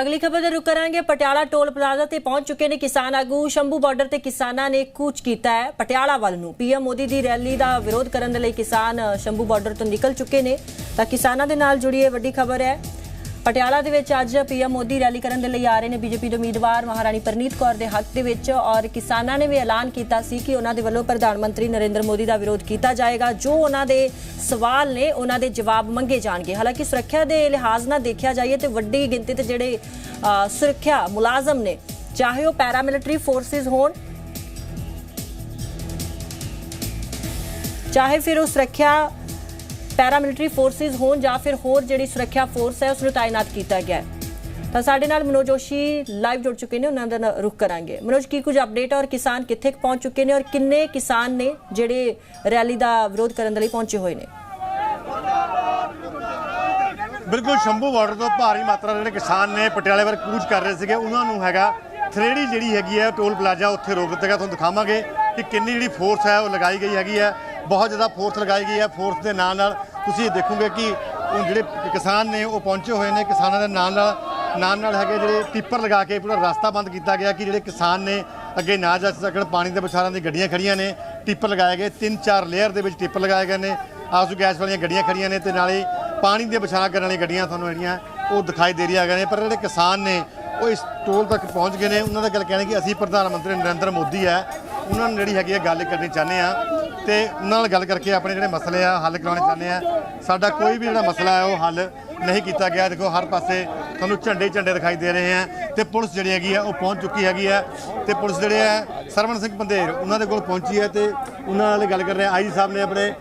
ਅਗਲੀ ਖਬਰ ਦਾ ਰੁਕ ਕਰਾਂਗੇ। ਪਟਿਆਲਾ ਟੋਲ ਪਲਾਜ਼ਾ ਤੇ ਪਹੁੰਚ ਚੁੱਕੇ ਨੇ ਕਿਸਾਨ ਆਗੂ ਸ਼ੰਭੂ ਬਾਰਡਰ ਤੇ ਕਿਸਾਨਾਂ ਨੇ ਕੂਚ ਕੀਤਾ ਹੈ ਪਟਿਆਲਾ ਵੱਲ ਨੂੰ। ਪੀਐਮ ਮੋਦੀ ਦੀ ਰੈਲੀ ਦਾ ਵਿਰੋਧ ਕਰਨ ਦੇ ਲਈ ਕਿਸਾਨ ਸ਼ੰਭੂ ਬਾਰਡਰ ਤੋਂ ਨਿਕਲ ਚੁੱਕੇ ਨੇ। ਤਾਂ ਕਿਸਾਨਾਂ ਦੇ ਨਾਲ ਜੁੜੀ ਇਹ ਵੱਡੀ ਖਬਰ ਹੈ। ਪਟਿਆਲਾ ਦੇ ਵਿੱਚ ਅੱਜ ਪੀਐਮ ਮੋਦੀ ਰੈਲੀ ਕਰਨ ਦੇ ਲਈ ਆ ਰਹੇ ਨੇ ਬੀਜੇਪੀ ਦੇ ਉਮੀਦਵਾਰ ਮਹਾਰਾਣੀ ਪਰਨੀਤ ਕੌਰ ਦੇ ਹੱਕ ਦੇ ਵਿੱਚ ਔਰ ਕਿਸਾਨਾਂ ਨੇ ਵੀ ਐਲਾਨ ਕੀਤਾ ਸੀ ਕਿ ਉਹਨਾਂ ਦੇ ਵੱਲੋਂ ਪ੍ਰਧਾਨ ਮੰਤਰੀ ਨਰਿੰਦਰ ਮੋਦੀ ਦਾ ਵਿਰੋਧ ਕੀਤਾ ਜਾਏਗਾ। ਜੋ ਉਹਨਾਂ ਦੇ ਸਵਾਲ ਨੇ, ਉਹਨਾਂ ਦੇ ਜਵਾਬ ਮੰਗੇ ਜਾਣਗੇ। ਹਾਲਾਂਕਿ ਸੁਰੱਖਿਆ ਦੇ ਲਿਹਾਜ਼ ਨਾਲ ਦੇਖਿਆ ਜਾਈਏ ਤੇ ਵੱਡੀ ਗਿਣਤੀ ਤੇ ਜਿਹੜੇ ਸੁਰੱਖਿਆ ਮੁਲਾਜ਼ਮ ਨੇ, ਚਾਹੇ ਉਹ ਪੈਰਾਮਿਲਟਰੀ ਫੋਰਸਿਸ ਹੋਣ, ਚਾਹੇ ਫਿਰ ਉਹ ਸੁਰੱਖਿਆ ਪੈਰਾਮਿਲਟਰੀ ਫੋਰਸਿਸ ਹੋਣ ਜਾਂ ਫਿਰ ਹੋਰ ਜਿਹੜੀ ਸੁਰੱਖਿਆ ਫੋਰਸ ਹੈ ਉਸ ਨੂੰ ਤਾਇਨਾਤ ਕੀਤਾ ਗਿਆ ਹੈ। ਤਾਂ ਸਾਡੇ ਨਾਲ ਮਨੋਜ ਜੋਸ਼ੀ ਲਾਈਵ ਜੁੜ ਚੁੱਕੇ ਨੇ, ਉਹਨਾਂ ਦਾ ਨਾਲ ਰੁਖ ਕਰਾਂਗੇ। ਮਨੋਜ, ਕੀ ਕੁਝ ਅਪਡੇਟ ਔਰ ਕਿਸਾਨ ਕਿੱਥੇ ਪਹੁੰਚ ਚੁੱਕੇ ਨੇ ਔਰ ਕਿੰਨੇ ਕਿਸਾਨ ਨੇ ਜਿਹੜੇ ਰੈਲੀ ਦਾ ਵਿਰੋਧ ਕਰਨ ਦੇ ਲਈ ਪਹੁੰਚੇ ਹੋਏ ਨੇ? ਬਿਲਕੁਲ, ਸ਼ੰਭੂ ਬਾਰਡਰ ਤੋਂ ਭਾਰੀ ਮਾਤਰਾ ਜਿਹੜੇ ਕਿਸਾਨ ਨੇ ਪਟਿਆਲੇ ਵੱਲ ਕੂਚ ਕਰ ਰਹੇ ਸੀਗੇ, ਉਹਨਾਂ ਨੂੰ ਹੈਗਾ ਥਰੇੜੀ ਜਿਹੜੀ ਹੈਗੀ ਹੈ, ਟੋਲ ਪਲਾਜ਼ਾ ਉੱਥੇ ਰੋਕ ਦਿੱਤਾ ਗਿਆ। ਤੁਹਾਨੂੰ ਦਿਖਾਵਾਂਗੇ ਕਿ ਕਿੰਨੀ ਜਿਹੜੀ ਫੋਰਸ ਹੈ, ਉਹ ਲਗਾਈ ਗਈ ਹੈਗੀ ਹੈ। ਬਹੁਤ ਜ਼ਿਆਦਾ ਫੋਰਸ ਲਗਾਈ ਗਈ ਹੈ। ਫੋਰਸ ਦੇ ਨਾਲ ਨਾਲ ਤੁਸੀਂ ਇਹ ਦੇਖੋਗੇ ਕਿ ਉਹ ਜਿਹੜੇ ਕਿਸਾਨ ਨੇ, ਉਹ ਪਹੁੰਚੇ ਹੋਏ ਨੇ। ਕਿਸਾਨਾਂ ਦੇ ਨਾਲ ਨਾਲ ਨਾਲ ਨਾਲ ਹੈਗੇ ਜਿਹੜੇ ਟਿੱਪਰ ਲਗਾ ਕੇ ਪੂਰਾ ਰਸਤਾ ਬੰਦ ਕੀਤਾ ਗਿਆ ਕਿ ਜਿਹੜੇ ਕਿਸਾਨ ਨੇ, ਅੱਗੇ ਨਾ ਜਾ ਸਕਣ। ਪਾਣੀ ਦੇ ਵਿਚਾਰਾਂ ਦੀ ਗੱਡੀਆਂ ਖੜੀਆਂ ਨੇ, ਟਿੱਪਰ ਲਗਾਏ ਗਏ। ਤਿੰਨ ਚਾਰ ਲੇਅਰ ਦੇ ਵਿੱਚ ਟਿੱਪਰ ਲਗਾਏ ਗਏ ਨੇ। ਆਸੂ ਗੈਸ ਵਾਲੀਆਂ ਗੱਡੀਆਂ ਖੜੀਆਂ ਨੇ ਤੇ ਨਾਲੇ ਪਾਣੀ ਦੇ ਵਿਚਾਰਾਂ ਕਰਨ ਵਾਲੀਆਂ ਗੱਡੀਆਂ ਤੁਹਾਨੂੰ ਜਿਹੜੀਆਂ, ਉਹ ਦਿਖਾਈ ਦੇ ਰਹੀਆਂ ਨੇ। ਪਰ ਜਿਹੜੇ ਕਿਸਾਨ ਨੇ, ਉਹ ਇਸ ਟੋਲ ਤੱਕ ਪਹੁੰਚ ਗਏ ਨੇ। ਉਹਨਾਂ ਦਾ ਗੱਲ ਕਹਿਣਾ ਕਿ ਅਸੀਂ ਪ੍ਰਧਾਨ ਮੰਤਰੀ ਨਰਿੰਦਰ ਮੋਦੀ ਹੈ। ਉਹਨਾਂ ਨੂੰ ਜਿਹੜੀ ਹੈਗੀ ਹੈ ਗੱਲ ਕਰਨੀ ਚਾਹੁੰਦੇ ਆ ਤੇ ਉਹਨਾਂ ਨਾਲ ਗੱਲ ਕਰਕੇ ਆਪਣੇ ਜਿਹੜੇ ਮਸਲੇ ਆ ਹੱਲ ਕਰਾਉਣੇ ਚਾਹੁੰਦੇ ਆ। ਸਾਡਾ ਕੋਈ ਵੀ ਜਿਹੜਾ ਮਸਲਾ ਹੈ ਉਹ ਹੱਲ ਨਹੀਂ ਕੀਤਾ ਗਿਆ। ਦੇਖੋ, ਹਰ ਪਾਸੇ ਤੁਹਾਨੂੰ ਝੰਡੇ ਝੰਡੇ ਦਿਖਾਈ ਦੇ ਰਹੇ ਆ ਤੇ ਪੁਲਿਸ ਜਿਹੜੀ ਹੈਗੀ ਆ ਉਹ ਪਹੁੰਚ ਚੁੱਕੀ ਹੈਗੀ ਆ ਤੇ ਪੁਲਿਸ ਜਿਹੜੇ ਆ, ਸਰਵਣ ਸਿੰਘ ਪੰਧੇਰ ਉਹਨਾਂ ਦੇ ਕੋਲ ਪਹੁੰਚੀ ਹੈ ਤੇ ਉਹਨਾਂ ਨਾਲ ਗੱਲ ਕਰ ਰਹੇ ਆ। ਆਈ ਸਾਹਿਬ ਨੇ ਆਪਣੇ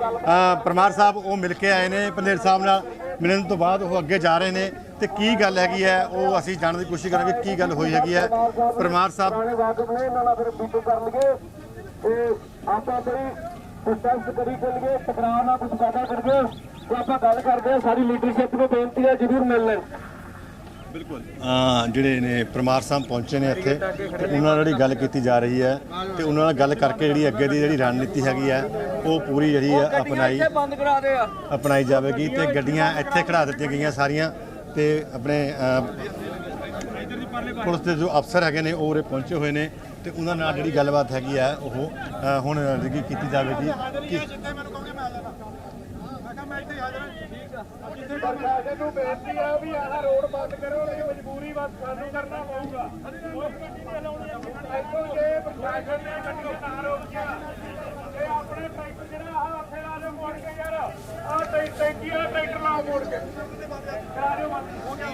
ਪਰਮਾਰ ਸਾਹਿਬ ਉਹ ਮਿਲ ਕੇ ਆਏ ਨੇ ਪੰਧੇਰ ਸਾਹਿਬ ਨਾਲ ਮਿਲਣ ਤੋਂ ਬਾਅਦ ਉਹ ਅੱਗੇ ਜਾ ਰਹੇ ਨੇ ਤੇ ਕੀ ਗੱਲ ਹੈਗੀ ਹੈ, ਉਹ ਅਸੀਂ ਜਾਣਨ ਦੀ ਕੋਸ਼ਿਸ਼ ਕਰਾਂਗੇ ਕੀ ਗੱਲ ਹੋਈ ਹੈਗੀ ਹੈ। ਪਰਮਾਰ ਸਾਹਿਬ ਵਾਕਫ ਨੇ ਨਾਲ ਫਿਰ ਮੀਟਿੰਗ ਕਰ ਲਈਏ ਤੇ ਆਪਾਂ ਕੋਈ ਡਿਸਟੈਂਸ ਕਰੀ ਚੱਲੀਏ, ਟਕਰਾਅ ਨਾ ਕੁਝ ਜ਼ਿਆਦਾ ਕਰੀਏ। ਤੇ ਆਪਾਂ ਗੱਲ ਕਰਦੇ ਹਾਂ, ਸਾਰੀ ਲੀਡਰਸ਼ਿਪ ਨੂੰ ਬੇਨਤੀ ਹੈ ਜ਼ਰੂਰ ਮਿਲ ਲੈਣ ਜਿਹੜੇ ਨੇ ਪਰਮਾਰ ਸਾਹਿਬ ਪਹੁੰਚੇ ਨੇ ਇੱਥੇ ਤੇ ਉਹਨਾਂ ਨਾਲ ਜਿਹੜੀ ਗੱਲ ਕੀਤੀ ਜਾ ਰਹੀ ਹੈ ਤੇ ਉਹਨਾਂ ਨਾਲ ਗੱਲ ਕਰਕੇ ਜਿਹੜੀ ਅੱਗੇ ਦੀ ਜਿਹੜੀ ਰਣਨੀਤੀ ਹੈਗੀ ਹੈ ਉਹ ਪੂਰੀ ਜਿਹੜੀ ਹੈ ਅਪਣਾਈ ਅਪਣਾਈ ਜਾਵੇਗੀ ਤੇ ਗੱਡੀਆਂ ਇੱਥੇ ਖੜਾ ਦਿੱਤੀਆਂ ਗਈਆਂ ਸਾਰੀਆਂ ਤੇ ਆਪਣੇ ਪੁਲਿਸ ਦੇ ਜੋ ਅਫਸਰ ਹੈਗੇ ਨੇ ਉਹ ਉਰੇ ਪਹੁੰਚੇ ਹੋਏ ਨੇ ਤੇ ਉਹਨਾਂ ਨਾਲ ਜਿਹੜੀ ਗੱਲਬਾਤ ਹੈਗੀ ਆ ਉਹ ਹੁਣ ਜਿਹੜੀ ਕੀਤੀ ਜਾਵੇਗੀ ਕਿ ਪ੍ਰਸ਼ਾਸਨ ਨੂੰ ਬੇਨਤੀ ਹੈ ਵੀ ਆਹ ਰੋਡ ਬੰਦ ਕਰੋ ਇਹ ਮਜਬੂਰੀ ਬਸ ਸਾਨੂੰ ਕਰਨਾ ਪਊਗਾ। ਇੱਥੋਂ ਜੇ ਪ੍ਰਸ਼ਾਸਨ ਨੇ ਗੱਡੀਆਂ ਨਾ ਰੋਕੀਆਂ ਇਹ ਆਪਣੇ ਟਰੈਕਟਰ ਜਿਹੜਾ ਆਹ ਉੱਥੇ ਲਾ ਦਿਓ ਮੋੜ ਕੇ ਯਾਰ ਆਹ ਟੈਂਕੀ ਵਾਲਾ ਟਰੈਕਟਰ ਲਾਓ ਮੋੜ ਕੇ। ਕਰਾ ਦਿਓ ਬੰਦ। ਹੋ ਹੋ ਗਿਆ।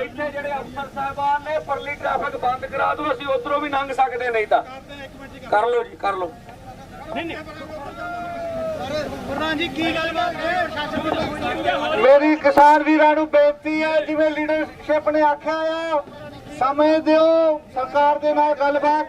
ਇੱਥੇ ਜਿਹੜੇ ਅਫਸਰ ਸਾਹਿਬਾਨ ਨੇ ਪਰਲੀ ਟ੍ਰੈਫਿਕ ਬੰਦ ਕਰਾ ਦਿਓ ਅਸੀਂ ਉਧਰੋਂ ਵੀ ਲੰਘ ਸਕਦੇ ਨਹੀਂ ਤਾਂ। ਕਰ ਲਓ ਜੀ ਕਰ ਲਓ। ਮੇਰੀ ਕਿਸਾਨ ਵੀਰਾਂ ਨੂੰ ਬੇਨਤੀ ਹੈ, ਜਿਵੇਂ ਲੀਡਰਸ਼ਿਪ ਨੇ ਆਖਿਆ ਆ, ਸਮੇਂ ਦਿਓ, ਸਰਕਾਰ ਦੇ ਨਾਲ ਗੱਲਬਾਤ।